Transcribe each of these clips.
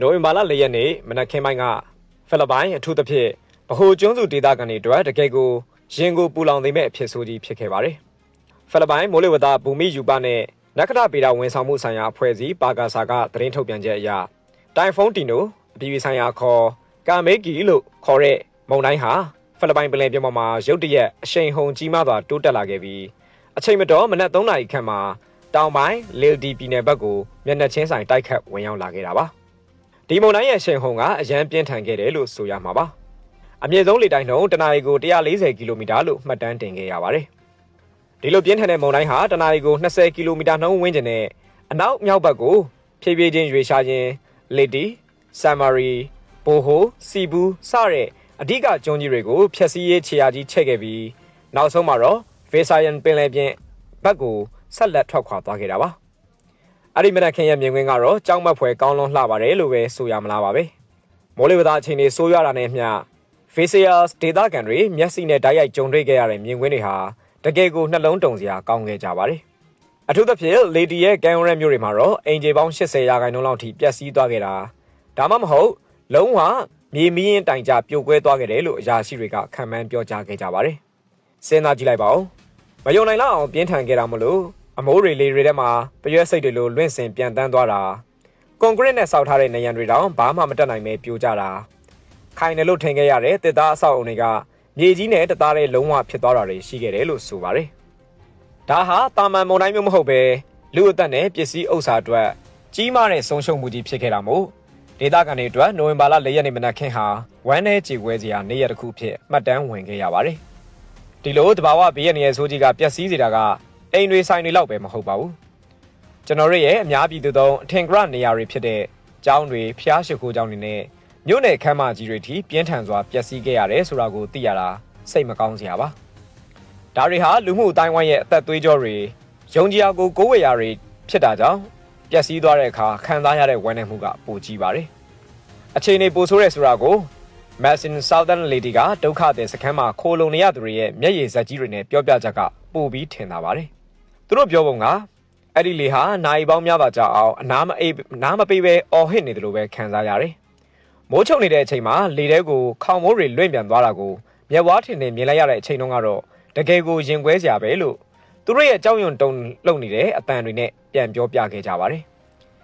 နိုဝင်ဘာလ၄ရက်နေ့မနက်ခင်းပိုင်းကဖိလစ်ပိုင်အထူးသဖြင့်ဗဟိုကျွန်းစုဒေသခံတွေအတွက်တကယ်ကိုရင်ကိုပူလောင်သိမဲ့အဖြစ်ဆိုးကြီးဖြစ်ခဲ့ပါတယ်။ဖိလစ်ပိုင်မိုးလေဝသဘူမိယူပနဲ့နက္ခတပေတာဝန်ဆောင်မှုဆိုင်ရာအဖွဲ့အစည်းပါကာဆာကသတင်းထုတ်ပြန်ချက်အရတိုင်ဖုန်းတီနိုအပြည်ပြည်ဆိုင်ရာခေါ်ကာမေဂီလို့ခေါ်တဲ့မုန်တိုင်းဟာဖိလစ်ပိုင်ပင်လယ်ပြင်ပေါ်မှာရုတ်တရက်အရှိန်ဟုန်ကြီးမားစွာတိုးတက်လာခဲ့ပြီးအချိန်မတော်မနက်3နာရီခန့်မှာတောင်ပိုင်းလီလ်ဒီပြည်နယ်ဘက်ကိုမျက်နှာချင်းဆိုင်တိုက်ခတ်ဝင်ရောက်လာခဲ့တာပါ ဒီမုန်တိုင်းရဲ့အရှိန်ဟုန်ကအရန်ပြင်းထန်ခဲ့တယ်လို့ဆိုရမှာပါအမြင့်ဆုံးလေတိုက်နှုန်းတနအီကို140ကီလိုမီတာလို့မှတ်တမ်းတင်ခဲ့ရပါတယ်ဒီလိုပြင်းထန်တဲ့မုန်တိုင်းဟာတနအီကို20ကီလိုမီတာနှုန်းဝန်းကျင်နဲ့အနောက်မြောက်ဘက်ကိုဖြည်းဖြည်းချင်းရွေ့ရှားခြင်းလီတီဆမ်မာရီဘိုဟိုစီဘူးစတဲ့အဓိကကျွန်းကြီးတွေကိုဖျက်ဆီးရေးခြေရာကြီးချက်ခဲ့ပြီးနောက်ဆုံးမှာတော့ဗေဆာယန်ပင်လယ်ပြင်ဘက်ကိုဆက်လက်ထွက်ခွာသွားခဲ့တာပါ အဲ့ဒီမနက်ခင်းရဲ့မြင်ကွင်းကတော့ကြောက်မက်ဖွယ်ကောင်းလွန်လှပါတယ်လို့ပဲဆိုရမလားပါပဲမိုးလေဝသအခြေအနေဆိုးရွားတာနဲ့မျှဖေဆီယာစ်ဒေတာကန်တွေမျက်စိနဲ့တိုက်ရိုက်ကြုံတွေ့ခဲ့ရတဲ့မြင်ကွင်းတွေဟာတကယ်ကိုနှလုံးတုန်စရာကောင်းခဲ့ကြပါတယ်အထူးသဖြင့်လေဒီရဲ့ကန်ယွန်ရက်မြို့တွေမှာတော့အင်ဂျီပေါင်း80ရာခိုင်နှုန်းလောက်ထိပျက်စီးသွားခဲ့တာဒါမှမဟုတ်လုံးဝမြေမီးရင်တိုင်ကြပြိုကွဲသွားခဲ့တယ်လို့အရာရှိတွေကခံမှန်းပြောကြားခဲ့ကြပါတယ်စဉ်းစားကြည့်လိုက်ပါဦးမယုံနိုင်လောက်အောင်ပြင်းထန်ခဲ့တာမလို့ အမိုးတွေလေတွေထဲမှာပရွက်စိတ်တွေလိုလွင့်စင်ပြန်တန်းသွားတာကွန်ကရစ်နဲ့ဆောက်ထားတဲ့နေရန်တွေတောင်ဘာမှမတက်နိုင်ပဲပြိုကျတာခိုင်တယ်လို့ထင်ခဲ့ရတဲ့တစ်သားအဆောက်အုံတွေကမြေကြီးနဲ့တသားတဲ့လုံးဝဖြစ်သွားတာတွေရှိခဲ့တယ်လို့ဆိုပါတယ်ဒါဟာတာမန်မုန်တိုင်းမျိုးမဟုတ်ပဲလူအသက်နဲ့ပစ္စည်းဥစ္စာအတွက်ကြီးမားတဲ့ဆုံးရှုံးမှုကြီးဖြစ်ခဲ့တာမို့ဒေသခံတွေအတွက်နိုဝင်ဘာလ၄ရက်နေ့မနက်ခင်းဟာဝမ်းနဲ့ကြေကွဲစရာနေ့ရက်တစ်ခုဖြစ်မှတ်တမ်းဝင်ခဲ့ရပါတယ်ဒီလိုတဘာဝဘေးရနေရဲ့ဆိုးကြီးကပျက်စီးစေတာက အိမ်တွေဆိုင်တွေလောက်ပဲမဟုတ်ပါဘူးကျွန်တော်တို့ရဲ့အများပြည်သူသုံးအထင်ကရနေရာတွေဖြစ်တဲ့ကျောင်းတွေဖျားရှိခိုးကျောင်းတွေနဲ့မြို့နယ်ခမ်းမကြီးတွေထိပြင်းထန်စွာပျက်စီးခဲ့ရတယ်ဆိုတာကိုသိရတာစိတ်မကောင်းစရာပါဒါတွေဟာလူမှုအတိုင်းဝိုင်းရဲ့အသက်သွေးကြောတွေယုံကြည်အားကိုကိုးဝေရာတွေဖြစ်တာကြောင့်ပျက်စီးသွားတဲ့အခါခံစားရတဲ့ဝမ်းနည်းမှုကပိုကြီးပါတယ်အခြေအနေပိုဆိုးရဲဆိုတာကို Masin Southern Lady ကဒုက္ခတဲ့စခန်းမှာခိုလုံနေရသူတွေရဲ့မျက်ရည်ဇက်ကြီးတွေနဲ့ပြောပြချက်ကပိုပြီးထင်သာပါတယ် သူတို့ပြောပုံကအဲ့ဒီလေဟာနိုင်ပေါင်းများပါကြအောင်အနားမအိပ်နားမပေးပဲအော်ဟစ်နေတယ်လို့ပဲခံစားရတယ်မိုးချုပ်နေတဲ့အချိန်မှာလေထဲကိုခေါင်မိုးတွေလွင့်ပြန်သွားတာကိုမျက်ဝါးထင်နေမြင်လိုက်ရတဲ့အချိန်တုန်းကတော့တကယ်ကိုရင်ကွဲစရာပဲလို့သူတို့ရဲ့ကြောက်ရွံ့တုန်လှုပ်နေတဲ့အတန်တွေနဲ့ပြန်ပြောပြခဲ့ကြပါတယ်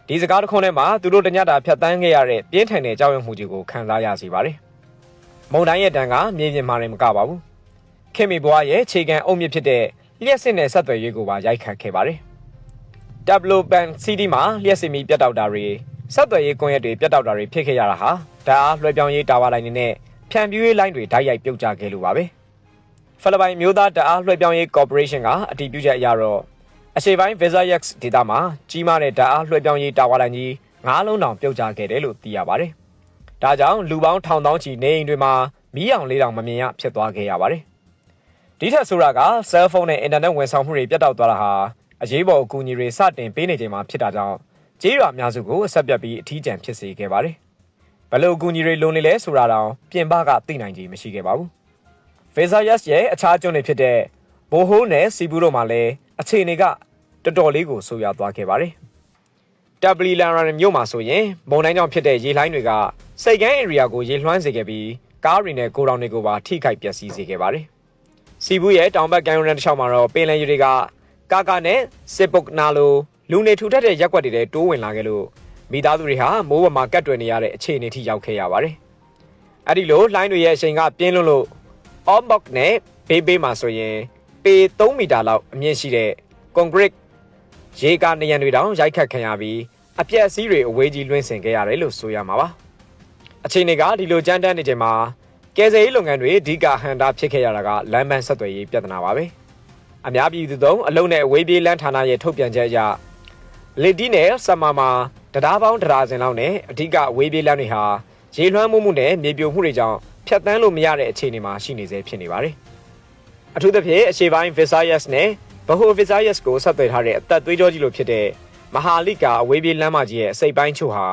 ဒီစကားတစ်ခွန်းထဲမှာသူတို့တညတာဖြတ်တန်းခဲ့ရတဲ့ပြင်းထန်တဲ့ကြောက်ရွံ့မှုကြီးကိုခံစားရစီပါတယ်မုံတိုင်းရဲ့တန်ကမြေပြင်မှာလည်းမကပါဘူးခင်မီဘွားရဲ့ခြေကန်အုပ်မြစ်ဖြစ်တဲ့ လျှက်စစ်နဲ့ဆက်သွယ်ရေးကိုပါရိုက်ခတ်ခဲ့ပါတယ်။ Tableau Bank CD မှာလျှက်စစ်မီပြတ်တောက်တာတွေဆက်သွယ်ရေးကွန်ရက်တွေပြတ်တောက်တာတွေဖြစ်ခဲ့ရတာဟာဒါအားလွှဲပြောင်းရေးတာဝါလိုင်းတွေနဲ့ဖြန့်ဖြူးရေးလိုင်းတွေဓာတ်ရိုက်ပြုတ်ကျခဲ့လို့ပါပဲ။ဖိလစ်ပိုင်မျိုးသားတအားလွှဲပြောင်းရေး Corporation ကအတည်ပြုချက်အရတော့အရှေ့ပိုင်း Visayax ဒေသမှာကြီးမားတဲ့ဓာတ်အားလွှဲပြောင်းရေးတာဝါလိုင်းကြီးငါးလုံးတောင်ပြုတ်ကျခဲ့တယ်လို့သိရပါတယ်။ဒါကြောင့်လူပေါင်းထောင်သောင်းချီနေအိမ်တွေမှာမီးအောင်လေးတောင်မမြင်ရဖြစ်သွားခဲ့ရပါတယ်။ ဒီထက်ဆိုတာကဆဲလ်ဖုန်းနဲ့အင်တာနက်ဝန်ဆောင်မှုတွေပြတ်တောက်သွားတာဟာအရေးပေါ်အကူအညီတွေစတင်ပေးနေချိန်မှာဖြစ်တာကြောင့်ကြေးရွာအများစုကိုအဆက်ပြတ်ပြီးအထီးကျန်ဖြစ်စေခဲ့ပါတယ်။ဘယ်လိုအကူအညီတွေလိုနေလဲဆိုတာတောင်ပြင်ပကသိနိုင်ခြင်းမရှိခဲ့ပါဘူး။ Vezayas ရဲ့အခြားကျွန်းတွေဖြစ်တဲ့ဘိုဟိုးနဲ့စီဘူးတို့မှာလည်းအခြေအနေကတော်တော်လေးကိုဆိုးရွားသွားခဲ့ပါတယ်။ W Lana မြို့မှာဆိုရင်မုန်တိုင်းကြောင့်ဖြစ်တဲ့ရေလှိုင်းတွေကစိတ်ကန်း area ကိုရေလွှမ်းစေခဲ့ပြီးကားတွေနဲ့ကိုတောင်တွေကိုပါထိခိုက်ပျက်စီးစေခဲ့ပါတယ် စီဘူးရဲ့တောင်ဘက်ကမ်းရိုးတန်းတစ်လျှောက်မှာတော့ပင်လယ်ရေတွေကကာကာနဲ့စစ်ပုတ်နာလိုလူနေထူထပ်တဲ့ရက်ွက်တွေတိုးဝင်လာခဲ့လို့မိသားစုတွေဟာမိုးပေါ်မှာကတ်တွယ်နေရတဲ့အခြေအနေထိရောက်ခဲ့ရပါတယ်။အဲ့ဒီလိုလှိုင်းတွေရဲ့အချိန်ကပြင်းလွန်းလို့ Ombok နဲ့ဘေးဘေးမှာဆိုရင်ပေ3မီတာလောက်အမြင့်ရှိတဲ့ concrete ရေကနေရံတွေတောင်ရိုက်ခတ်ခံရပြီးအပြက်အစည်းတွေအဝေးကြီးလွှင့်ဆင်ခဲ့ရတယ်လို့ဆိုရမှာပါ။အချိန်တွေကဒီလိုကြမ်းတမ်းနေချိန်မှာ ကယ်ဆယ်ရေးလုပ်ငန်းတွေအဓိကဟန်တာဖြစ်ခဲ့ရတာကလမ်းပန်းဆက်သွယ်ရေးပြဿနာပါပဲအများပြည်သူသုံးအလုံးနဲ့အဝေးပြေးလမ်းဌာနရဲ့ထုတ်ပြန်ချက်အရလစ်တီနဲ့ဆမ်မာမှာတရားပေါင်းတရားစင်လောက်နဲ့အဓိကအဝေးပြေးလမ်းတွေဟာရေလွှမ်းမှုမှုနဲ့မြေပြိုမှုတွေကြောင့်ဖြတ်တန်းလို့မရတဲ့အခြေအနေမှာရှိနေစေဖြစ်နေပါတယ်အထူးသဖြင့်အရှေ့ပိုင်း Visayas နဲ့ဗဟို Visayas ကိုဆက်သွယ်ထားတဲ့အသက်သွေးကြောကြီးလိုဖြစ်တဲ့မဟာလိကအဝေးပြေးလမ်းမကြီးရဲ့အစိပ်ပိုင်းချို့ဟာ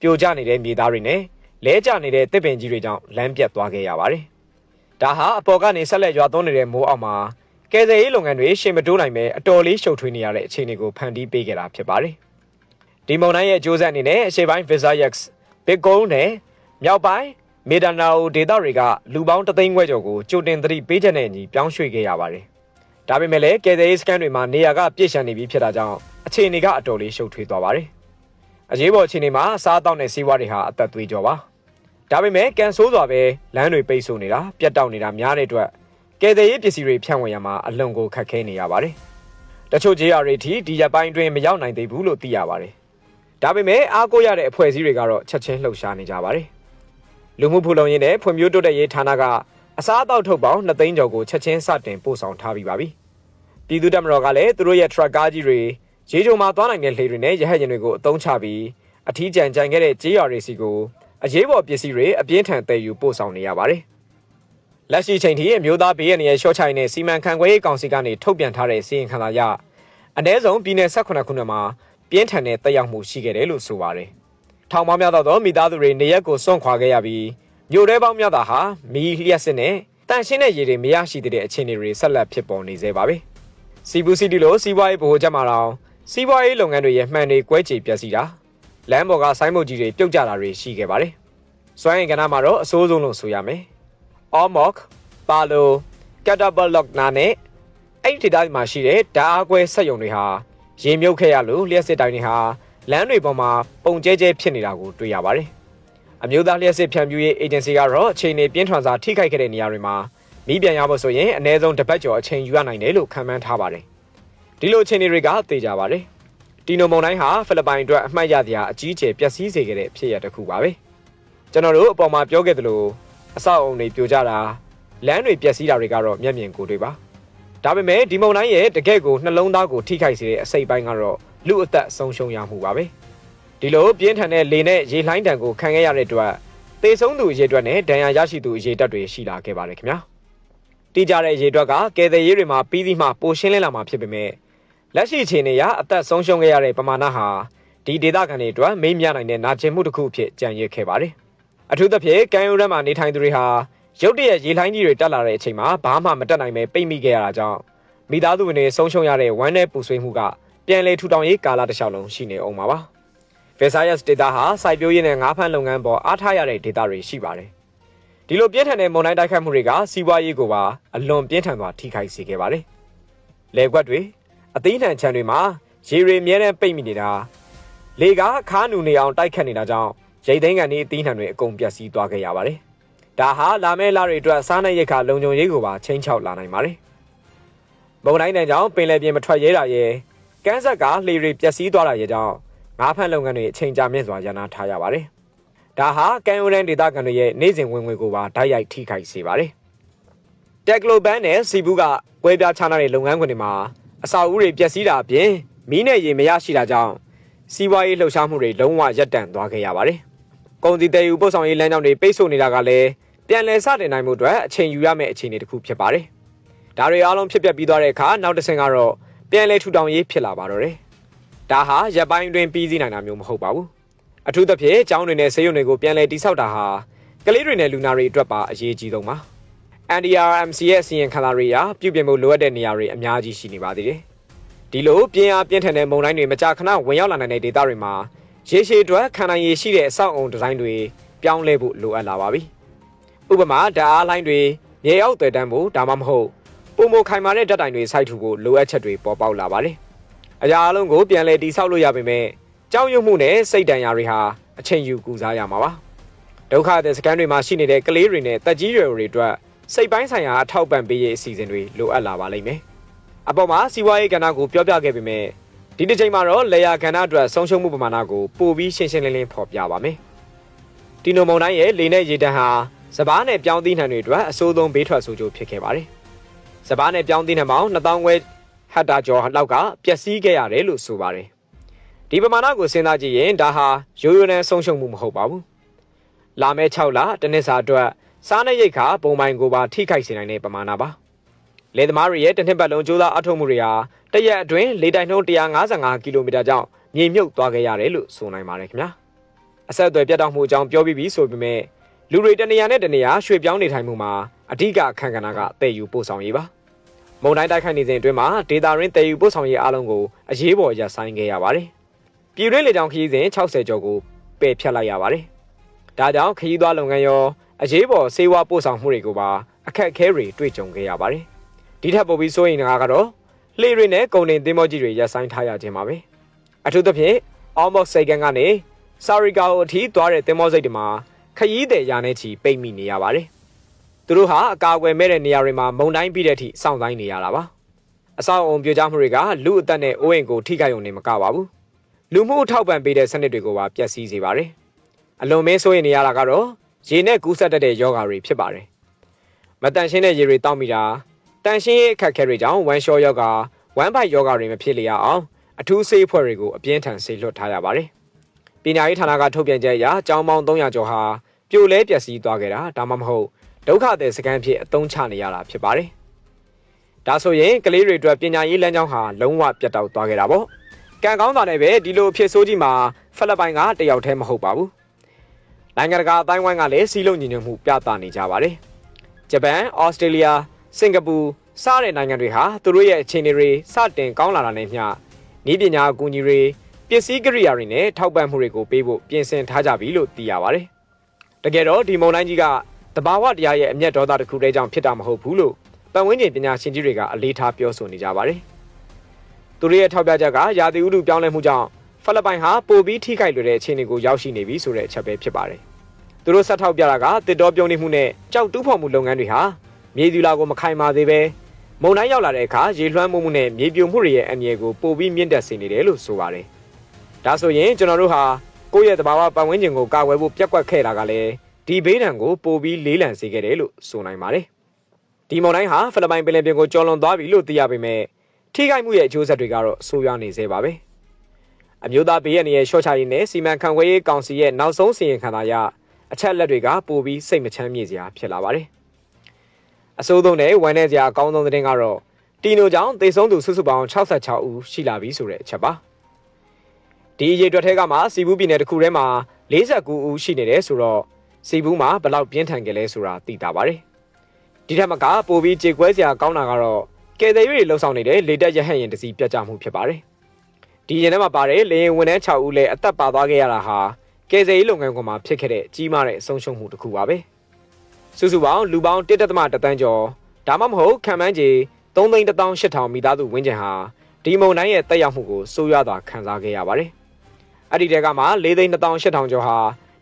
ပြိုကျနေတဲ့မြေသားတွေနဲ့ လဲကျနေတဲ့တစ်ပင်ကြီးတွေကြောင့်လမ်းပြတ်သွားခဲ့ရပါတယ်။ဒါဟာအပေါ်ကနေဆက်လက်ရွာသွန်းနေတဲ့မိုးအောက်မှာကယ်ဆယ်ရေးလုပ်ငန်းတွေရှင်မတိုးနိုင်ပဲအတော်လေးရှုပ်ထွေးနေရတဲ့အခြေအနေကိုဖန်တီးပေးခဲ့တာဖြစ်ပါတယ်။ဒီမုန်တိုင်းရဲ့အကျိုးဆက်အနေနဲ့အရှေ့ပိုင်း Visayax ဘစ်ကုန်းနဲ့မြောက်ပိုင်းမေဒနာအိုဒေသတွေကလူပေါင်းတသိန်းခွဲကျော်ကိုကြိုတင်သတိပေးချက်နဲ့အညီပြောင်းရွှေ့ခဲ့ရပါတယ်။ဒါပေမဲ့လည်းကယ်ဆယ်ရေးစခန်းတွေမှာနေရာကပြည့်ရှံနေပြီဖြစ်တာကြောင့်အခြေအနေကအတော်လေးရှုပ်ထွေးသွားပါတယ်။ အရေးပေါ်အခြေအနေမှာအစားအသောက်နဲ့စီးပွားတွေဟာအသက်သွေးကြောပါ။ဒါပေမဲ့ကန်ဆိုးစွာပဲလမ်းတွေပိတ်ဆို့နေတာပြတ်တောက်နေတာများတဲ့အတွက်ကယ်ဆယ်ရေးပစ္စည်းတွေဖြန့်ဝေရမှာအလွန်ကိုခက်ခဲနေရပါတယ်။တချို့ JR တွေထိဒီရက်ပိုင်းအတွင်းမရောက်နိုင်သေးဘူးလို့သိရပါတယ်။ဒါပေမဲ့အားကိုးရတဲ့အဖွဲ့အစည်းတွေကတော့ချက်ချင်းလှုပ်ရှားနေကြပါတယ်။လူမှုဖူလုံရေးနဲ့ဖွံ့ဖြိုးတိုးတက်ရေးဌာနကအစားအသောက်ထုတ်ပေါင်း2သိန်းကျော်ကိုချက်ချင်းစတင်ပို့ဆောင်ထားပြီးပါပြီ။ပြည်သူ့တပ်မတော်ကလည်းသူတို့ရဲ့ truck ကားကြီးတွေ ရေကြုံမှာသွားနိုင်တဲ့လှေတွေနဲ့ရဟတ်ယာဉ်တွေကိုအသုံးချပြီးအထီးကျန်ကြံခဲ့တဲ့ JR တွေစီကိုအရေးပေါ်ပစ္စည်းတွေအပြင်းထန်တည်ယူပို့ဆောင်နေရပါတယ်။လက်ရှိချိန်ထိအမျိုးသားဘေးရန်ရဲ့ရှော့ချိုင်နဲ့စီမံခန့်ခွဲရေးကောင်စီကနေထုတ်ပြန်ထားတဲ့စီရင်ခံစာအရအ ਨੇ ဆုံးပြည်내18ခုနှစ်မှာပြင်းထန်တဲ့တက်ရောက်မှုရှိခဲ့တယ်လို့ဆိုပါတယ်။ထောင်ပေါင်းများသောမိသားစုတွေနေရက်ကိုစွန့်ခွာခဲ့ရပြီးမြို့ထဲပေါင်းများတာဟာမီးလျှက်စစ်နဲ့တန်ရှင်းတဲ့ရေတွေမရရှိတဲ့အခြေအနေတွေဆက်လက်ဖြစ်ပေါ်နေသေးပါပဲ။စီဘူးစီတီလိုစီးပွားရေးဗဟိုချက်မှာတော့ စီးပွားရေးလုပ်ငန်းတွေရဲ့မှန်တွေကွဲချေပျက်စီးတာလမ်းပေါ်ကဆိုင်းမုတ်ကြီးတွေပြုတ်ကျတာတွေရှိခဲ့ပါတယ်။စွမ်းအင်ကဏ္ဍမှာတော့အဆိုးဆုံးလို့ဆိုရမယ်။ Ormoc, Palo, Catabaloc နာနဲ့အဲ့ဒီဒေသမှာရှိတဲ့ဓာတ်အားကွဲစက်ရုံတွေဟာရေမြုပ်ခဲ့ရလို့လျှက်စစ်တိုင်းတွေဟာလမ်းတွေပေါ်မှာပုံကျဲကျဲဖြစ်နေတာကိုတွေ့ရပါတယ်။အမျိုးသားလျှက်စစ်ဖြန့်ဖြူးရေးအေဂျင်စီကတော့အချိန်နေပြင်းထန်စွာထိခိုက်ခဲ့တဲ့နေရာတွေမှာမိပြန်ရဖို့ဆိုရင်အ ਨੇ ဆုံးတစ်ပတ်ကျော်အချိန်ယူရနိုင်တယ်လို့ခန့်မှန်းထားပါတယ်။ ဒီလိုအခြေအနေတွေကသိကြပါတယ်။တီနိုမုန်တိုင်းဟာဖိလစ်ပိုင်အတွက်အမှတ်ရစရာအကြီးအကျယ်ပျက်စီးစေခဲ့တဲ့ဖြစ်ရပ်တစ်ခုပါပဲ။ကျွန်တော်တို့အပေါ်မှာပြောခဲ့သလိုအဆောက်အုံတွေပြိုကျတာလမ်းတွေပျက်စီးတာတွေကတော့မျက်မြင်ကိုယ်တွေပါ။ဒါပေမဲ့ဒီမုန်တိုင်းရဲ့တကယ့်ကိုနှလုံးသားကိုထိခိုက်စေတဲ့အစိတ်ပိုင်းကတော့လူအသက်ဆုံးရှုံးရမှုပါပဲဒီလိုပြင်းထန်တဲ့လေနဲ့ရေလှိုင်းတံကိုခံခဲ့ရတဲ့အတွက်သေဆုံးသူအရေအတွက်နဲ့ဒဏ်ရာရရှိသူအရေအတွက်တွေရှိလာခဲ့ပါတယ်ခင်ဗျာတိကျတဲ့အရေအတွက်ကကယ်ဆယ်ရေးတွေမှာပြီးသီးမှပိုရှင်းလင်းလာမှာဖြစ်ပေမဲ့ လက်ရှိအခြေအနေအရအသက်ဆုံးရှုံးခဲ့ရတဲ့ပမာဏဟာဒီဒေသခံတွေအတွက်မေးမြနိုင်တဲ့နာကျင်မှုတစ်ခုအဖြစ်ကြံရစ်ခဲ့ပါတယ်အထူးသဖြင့်ကန်ယူရက်မှာနေထိုင်သူတွေဟာရုတ်တရက်ရေလှိုင်းကြီးတွေတက်လာတဲ့အချိန်မှာဘာမှမတက်နိုင်ပဲပိတ်မိခဲ့ရတာကြောင့်မိသားစုဝင်တွေဆုံးရှုံးရတဲ့ဝမ်းနဲ့ပူဆွေးမှုကပြန်လည်ထူထောင်ရေးကာလတစ်လျှောက်လုံးရှိနေအောင်ပါပါ။ Versailles ဒေတာဟာစိုက်ပျိုးရေးနဲ့ငါးဖမ်းလုပ်ငန်းပေါ်အားထားရတဲ့ဒေတာတွေရှိပါတယ်။ဒီလိုပြင်းထန်တဲ့မုန်တိုင်းတိုက်ခတ်မှုတွေကစီးပွားရေးကိုပါအလွန်ပြင်းထန်စွာထိခိုက်စေခဲ့ပါတယ်။လေကွက်တွေ အသိနှံချမ်းတွေမှာရေတွေမြဲတမ်းပိတ်မိနေတာလေကခါးနူနေအောင်တိုက်ခတ်နေတာကြောင့်ရိတ်သိမ်းကန်ဒီအသိနှံတွေအကုန်ပျက်စီးသွားခဲ့ရပါတယ်။ဒါဟာလာမယ့်လတွေအတွက်စားနပ်ရိက္ခာလုံခြုံရေးကိုပါချိန်ချောက်လာနိုင်ပါတယ်။မုန်တိုင်းတန်ကြောင့်ပင်လယ်ပြင်မထွက်ရဲတာရဲ့ကန်းဆက်ကလှေတွေပျက်စီးသွားတာရဲ့ကြောင့်ငါးဖမ်းလုပ်ငန်းတွေအချိန်ကြာမြင့်စွာရန်နာထားရပါတယ်။ဒါဟာကန်ယူရန်ဒေသခံတွေရဲ့နေ့စဉ်ဝင်ငွေကိုပါဓာတ်ရိုက်ထိခိုက်စေပါတယ်။တက်ကလိုဘန်နဲ့စီဘူးကကွဲပြားခြားနားတဲ့လုပ်ငန်းခွင်တွေမှာ အစာအုပ်တွေပျက်စီးတာအပြင်မီးနဲ့ရေမရရှိတာကြောင့်စီးပွားရေးလှုပ်ရှားမှုတွေလုံးဝရပ်တန့်သွားခဲ့ရပါတယ်။ကုန်စည်တည်ယူပို့ဆောင်ရေးလမ်းကြောင်းတွေပိတ်ဆို့နေတာကလည်းပြန်လည်စတင်နိုင်မှုအတွက်အချိန်ယူရမယ့်အခြေအနေတစ်ခုဖြစ်ပါတယ်။ဒါတွေအားလုံးဖြစ်ပျက်ပြီးသွားတဲ့အခါနောက်တစ်ဆင့်ကတော့ပြန်လဲထူထောင်ရေးဖြစ်လာပါတော့တယ်။ဒါဟာရပ်ပိုင်းတွင်ပြီးစီးနိုင်တာမျိုးမဟုတ်ပါဘူး။အထူးသဖြင့်ကျောင်းတွေနဲ့ဆေးရုံတွေကိုပြန်လဲတိစောက်တာဟာကလေးတွေနဲ့လူနာတွေအတွက်ပါအရေးကြီးဆုံးပါ။ NDRMC ရဲ့စီရင်ခံစာတွေအရပြုပြင်ဖို့လိုအပ်တဲ့နေရာတွေအများကြီးရှိနေပါသေးတယ်။ဒီလိုပြင်းအားပြင်းထန်တဲ့မုန်တိုင်းတွေမကြာခဏဝင်ရောက်လာနိုင်တဲ့ဒေသတွေမှာရေရှည်အတွက်ခံနိုင်ရည်ရှိတဲ့အဆောက်အုံဒီဇိုင်းတွေပြောင်းလဲဖို့လိုအပ်လာပါပြီ။ဥပမာဓာတ်အားလိုင်းတွေမြေအောက်သွယ်တန်းဖို့ဒါမှမဟုတ်ပုံမခိုင်မာတဲ့ဓာတ်တိုင်တွေစိုက်ထူဖို့လိုအပ်ချက်တွေပေါ်ပေါက်လာပါတယ်။အရာအလုံးကိုပြန်လည်တိဆောက်လို့ရပေမဲ့ကြောက်ရွံ့မှုနဲ့စိတ်တန်ရာတွေဟာအချိန်ယူကူစားရမှာပါ။ဒုက္ခတဲ့စကန်တွေမှာရှိနေတဲ့ကလေးတွေနဲ့တက်ကြီးရွယ်တွေအတွက် စိတ်ပိုင်းဆိုင်ရာအထောက်ပံ့ပေးရေးအစီအစဉ်တွေလိုအပ်လာပါလိမ့်မယ်။အပေါ်မှာစီးပွားရေးကဏ္ဍကိုပြောပြခဲ့ပေမဲ့ဒီတစ်ချိန်မှာတော့လေယာကဏ္ဍအတွက်ဆုံးရှုံးမှုပမာဏကိုပိုပြီးရှင်းရှင်းလင်းလင်းဖော်ပြပါမယ်။ဒီနိုမုန်တိုင်းရဲ့လေနဲ့ရေတန်းဟာစပားနဲ့ပြောင်းသီးနှံတွေအတွက်အဆိုးဆုံးဘေးထွက်ဆိုးကျိုးဖြစ်ခဲ့ပါတယ်စပားနဲ့ပြောင်းသီးနှံပေါင်း2000ခွဲဟက်တာကျော်လောက်ကပျက်စီးခဲ့ရတယ်လို့ဆိုပါတယ်ဒီပမာဏကိုစဉ်းစားကြည့်ရင်ဒါဟာရိုးရိုးနဲ့ဆုံးရှုံးမှုမဟုတ်ပါဘူးလာမယ့်6လတစ်နှစ်စာအတွက် စားနပ်ရိက္ခာပုံပိုင်ကိုပါထိခိုက်စေနိုင်တဲ့ပမာဏပါလေသမားတွေရဲ့တစ်နှစ်ပတ်လုံးကြိုးစားအထောက်မှုတွေဟာတရက်အတွင်းလေတိုင်နှုန်း155ကီလိုမီတာကြောင့်မြေမြုပ်သွားခဲ့ရတယ်လို့ဆိုနိုင်ပါတယ်ခင်ဗျာအဆက်အသွယ်ပြတ်တောက်မှုအကြောင်းပြောပြီးပြီဆိုပေမဲ့လူတွေတနေရာနဲ့တနေရာရွှေ့ပြောင်းနေထိုင်မှုမှာအဓိကအခန်းကဏ္ဍကတည်ယူပို့ဆောင်ရေးပါမုံတိုင်းတိုက်ခိုက်နေစဉ်အတွင်းမှာဒေတာရင်းတည်ယူပို့ဆောင်ရေးအားလုံးကိုအရေးပေါ်ရပ်ဆိုင်းခဲ့ရပါတယ်ပြည်တွင်းလေကြောင်းခရီးစဉ်60ကျော်ကိုပယ်ဖျက်လိုက်ရပါတယ်ဒါကြောင့်ခရီးသွားလုပ်ငန်းရော အရေးပေါ်စေဝါပို့ဆောင်မှုတွေကိုပါအခက်အခဲတွေတွေ့ကြုံခဲ့ရပါတယ်ဒီထက်ပိုပြီးစိုးရိမ်တာကတော့လှေတွေနဲ့ကုန်တင်သင်္ဘောကြီးတွေရပ်ဆိုင်းထားရခြင်းပါပဲအထူးသဖြင့်အော်မော့စိတ်ကန်ကနေဆာရီကာကိုအထိသွားတဲ့သင်္ဘောစိတ်တွေမှာခရီးသည်ရာနဲ့ချီပိတ်မိနေရပါတယ်သူတို့ဟာအကာအကွယ်မဲ့တဲ့နေရာတွေမှာမုန်တိုင်းပြီးတဲ့အထိစောင့်ဆိုင်းနေရတာပါအဆောက်အုံပြိုကျမှုတွေကလူအသက်နဲ့အိုးအိမ်ကိုထိခိုက်ုံနေမကပါဘူးလူမှုထောက်ပံ့ပေးတဲ့စနစ်တွေကိုပါပျက်စီးစေပါတယ်အလွန်မင်းဆိုရင်နေရတာကတော့ ရေနဲ့ကူးစက်တတ်တဲ့ယောဂါတွေဖြစ်ပါတယ်မတန်ရှင်းတဲ့ရေတွေတောက်မိတာတန်ရှင်းရေးအခက်အခဲတွေကြောင့်ဝမ်ရှော့ယောဂါဝမ်ဘိုက်ယောဂါတွေမဖြစ်လျအောင်အထူးဆေးအဖွဲ့တွေကိုအပြင်းထန်ဆေးလွှတ်ထားရပါတယ်ပညာရေးဌာနကထုတ်ပြန်ချက်အရအကြောင်းပေါင်း300ကျော်ဟာပြိုလဲပျက်စီးသွားခဲ့တာဒါမှမဟုတ်ဒုက္ခသည်စကန်ဖြစ်အသုံးချနေရတာဖြစ်ပါတယ်ဒါဆိုရင်ကလေးတွေအတွက်ပညာရေးလမ်းကြောင်းဟာလုံးဝပြတ်တောက်သွားခဲ့တာပေါ့ကံကောင်းတာနဲ့ပဲဒီလိုအဖြစ်ဆိုးကြီးမှာဖိလစ်ပိုင်ကတယောက်တည်းမဟုတ်ပါဘူး နိုင်ငံတကာအတိုင်းဝိုင်းကလည်းစီးလုံးညီညွတ်မှုပြသနေကြပါတယ်ဂျပန်ဩစတြေးလျစင်ကာပူစတဲ့နိုင်ငံတွေဟာသူတို့ရဲ့အခြေအနေတွေစတင်ကောင်းလာတာနဲ့မျှဤပညာအကူအညီတွေပစ္စည်းကိရိယာတွေနဲ့ထောက်ပံ့မှုတွေကိုပေးဖို့ပြင်ဆင်ထားကြပြီလို့သိရပါတယ်။တကယ်တော့ဒီမုန်တိုင်းကြီးကတဘာဝတရားရဲ့အမျက်ဒေါသတစ်ခုတည်းကြောင့်ဖြစ်တာမဟုတ်ဘူးလို့ပတ်ဝန်းကျင်ပညာရှင်ကြီးတွေကအလေးထားပြောဆိုနေကြပါတယ်။သူတို့ရဲ့ထောက်ပြချက်ကရာသီဥတုပြောင်းလဲမှုကြောင့်ဖိလစ်ပိုင်ဟာပိုပြီးထိခိုက်လွယ်တဲ့အခြေအနေကိုရောက်ရှိနေပြီဆိုတဲ့အချက်ပဲဖြစ်ပါတယ်။ သူတို့ဆက်ထောက်ပြတာကတစ်တော်ပြုံးနေမှုနဲ့ကြောက်တူးဖော်မှုလုပ်ငန်းတွေဟာမြေသူလာကိုမခိုင်မာသေးပဲမုန်တိုင်းရောက်လာတဲ့အခါရေလွှမ်းမှုမှုနဲ့မြေပြိုမှုတွေရဲ့အန္တရာယ်ကိုပိုပြီးမြင့်တက်စေနေတယ်လို့ဆိုပါတယ်။ဒါဆိုရင်ကျွန်တော်တို့ဟာကိုယ့်ရဲ့သဘာဝပတ်ဝန်းကျင်ကိုကာကွယ်ဖို့ပြက်ကွက်ခဲ့တာကလည်းဒီဘေးဒဏ်ကိုပိုပြီးလေးလံစေခဲ့တယ်လို့ဆိုနိုင်ပါတယ်။ဒီမုန်တိုင်းဟာဖိလစ်ပိုင်ပင်လယ်ပြင်ကိုကျော်လွန်သွားပြီလို့သိရပေမဲ့ထိခိုက်မှုရဲ့အကျိုးဆက်တွေကတော့ဆိုးရွားနေသေးပါပဲ။အမျိုးသားဘေးရန်ရဲ့ရှော့ချရေးနဲ့စီမံခန့်ခွဲရေးကောင်စီရဲ့နောက်ဆုံးစီရင်ခံတာရ အချက်လက်တွေကပိုပြီးစိတ်မချမ်းမြေ့စရာဖြစ်လာပါတယ်။အစိုးဆုံးနဲ့ဝမ်းနဲ့စရာအကောင်းဆုံးသတင်းကတော့တီနိုကြောင့်သေဆုံးသူစုစုပေါင်း66ဦးရှိလာပြီဆိုတဲ့အချက်ပါ။ဒီအရေးအတွက်ထဲကမှစီဘူးပြည်နယ်တစ်ခုထဲမှာ49ဦးရှိနေတယ်ဆိုတော့စီဘူးမှာဘယ်လောက်ပြင်းထန်ကြလဲဆိုတာသိတာပါတယ်။ဒီထက်မကပိုပြီးကြေကွဲစရာကောင်းတာကတော့ကယ်တယ်ရွေးလှုပ်ဆောင်နေတဲ့လေတက်ရဟတ်ရင်တစီပြတ်ကျမှုဖြစ်ပါတယ်။ဒီရင်ထဲမှာပါတယ်လေရင်ဝန်ထမ်း6ဦးလည်းအသက်ပါသွားခဲ့ရတာဟာ ကယ်ဆယ်ရေးလုပ်ငန်းကွန်မှာဖြစ်ခဲ့တဲ့ကြီးမားတဲ့အဆုံးရှုံးမှုတစ်ခုပါပဲ။စုစုပေါင်းလူပေါင်း1.3တန်းကျော်ဒါမှမဟုတ်ခံမှန်းကြီး3,18000မိသားစုဝန်းကျင်ဟာဒီမုံတိုင်းရဲ့တက်ရောက်မှုကိုစိုးရွားစွာခံစားခဲ့ရပါတယ်။အဲ့ဒီတဲကမှ4,28000ကျော်ဟာ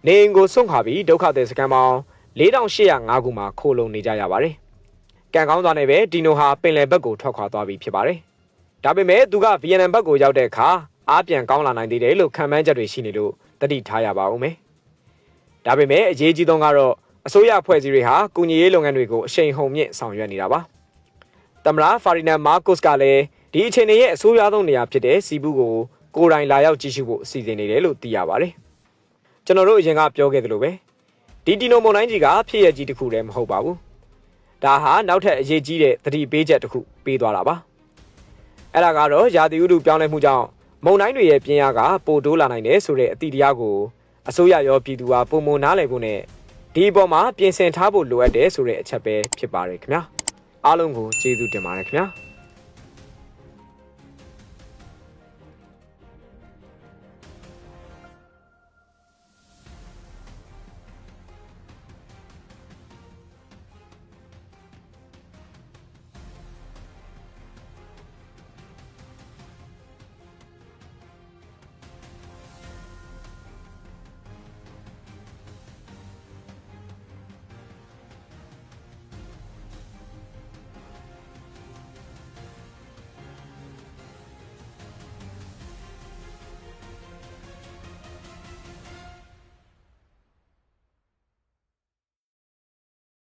နေအိမ်ကိုဆုံးခါပြီးဒုက္ခသည်စခန်းပေါင်း4805ခုမှာခိုလုံနေကြရပါတယ်။ကံကောင်းသွားနေပဲဒီနိုဟာပင်လယ်ဘက်ကိုထွက်ခွာသွားပြီဖြစ်ပါတယ်။ဒါပေမဲ့သူကဗီယက်နမ်ဘက်ကိုရောက်တဲ့အခါ အားပြန်ကောင်းလာနိုင်သေးတယ်လို့ခံမှန်းချက်တွေရှိနေလို့တတိထားရပါဦးမယ်။ဒါပေမဲ့အရေးကြီးဆုံးကတော့အစိုးရဖွဲ့စည်းတွေဟာကုညီရေးလုပ်ငန်းတွေကိုအရှိန်ဟုန်မြင့်ဆောင်ရွက်နေတာပါ။တမလာဖာရီနန်မာကုစ်ကလည်းဒီအချိန်ရဲ့အဆိုးရွားဆုံးနေရာဖြစ်တဲ့စီဘူးကိုကိုယ်တိုင်လာရောက်ကြည့်ရှုဖို့အစီအစဉ်နေတယ်လို့သိရပါတယ်။ကျွန်တော်တို့အရင်ကပြောခဲ့သလိုပဲဒီတီနိုမွန်တိုင်းကြီးကဖြစ်ရကြီးတစ်ခုတည်းမဟုတ်ပါဘူး။ဒါဟာနောက်ထပ်အရေးကြီးတဲ့သတိပေးချက်တစ်ခုပေးသွားတာပါ။အဲ့ဒါကတော့ရာသီဥတုပြောင်းလဲမှုကြောင့် မုန်တိုင်းတွေရဲ့ပြင်းအားကပိုတိုးလာနိုင်တယ်ဆိုတဲ့အတိတရားကိုအစိုးရရောပြည်သူဟာပုံမနားလည်ဖို့နဲ့ဒီအပေါ်မှာပြင်ဆင်ထားဖို့လိုအပ်တယ်ဆိုတဲ့အချက်ပဲဖြစ်ပါတယ်ခင်ဗျာအားလုံးကိုကျေးဇူးတင်ပါတယ်ခင်ဗျာ